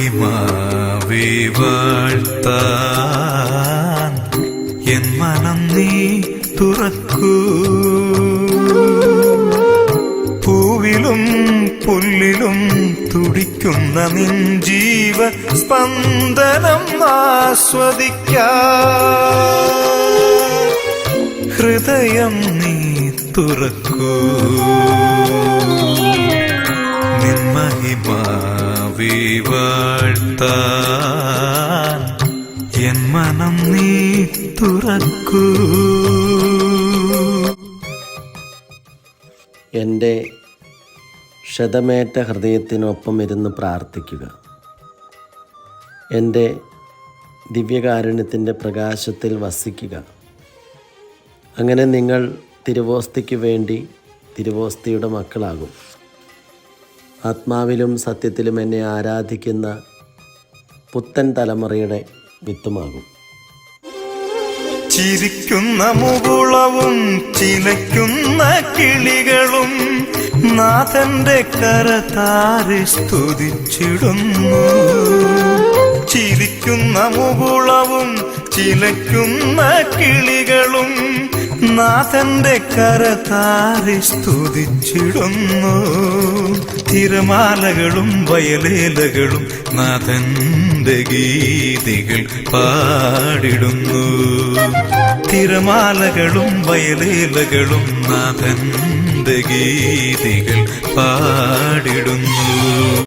മഹിമാവേ വാഴ്ത്താൻ N മനം നീ തുറക്കൂ. പൂവിലും പുല്ലിലും തുടിക്കുന്ന നിൻ ജീവ സ്പന്ദനം ആസ്വദിക്കാൻ. ഹൃദയം നീ തുറക്കൂ. നിൻ വാഴ്ത്താൻ മനം നീ തുറക്കൂ. എന്റെ ക്ഷതമേറ്റ ഹൃദയത്തിനൊപ്പം ഇരുന്ന് പ്രാർത്ഥിക്കുക. എന്റെ ദിവ്യകാരുണ്യത്തിന്റെ പ്രകാശത്തിൽ വസിക്കുക. അങ്ങനെ നിങ്ങൾ തിരുവോസ്തിക്ക് വേണ്ടി തിരുവോസ്തിയുടെ മക്കളാകും. ആത്മാവിലും സത്യത്തിലും എന്നെ ആരാധിക്കുന്ന പുത്തൻ തലമുറയുടെ വിത്തുമാകും ചിരിക്കുന്ന മുകുളവും ചിലയ്ക്കുന്ന കിളികളും നാഥന്റെ കരതാരി സ്തുതിച്ചിടുന്നു. ചിരിക്കുന്ന മുകുളവും ചിലയ്ക്കുന്ന കിളികളും നാഥന്റെ കരതാരി സ്തുതിച്ചിടുന്നു. തിരമാലകളും വയലേലകളും നാഥന്റെ ഗീതികൾ പാടിടുന്നു. തിരമാലകളും വയലേലകളും നാഥന്റെ ഗീതികൾ പാടിടുന്നു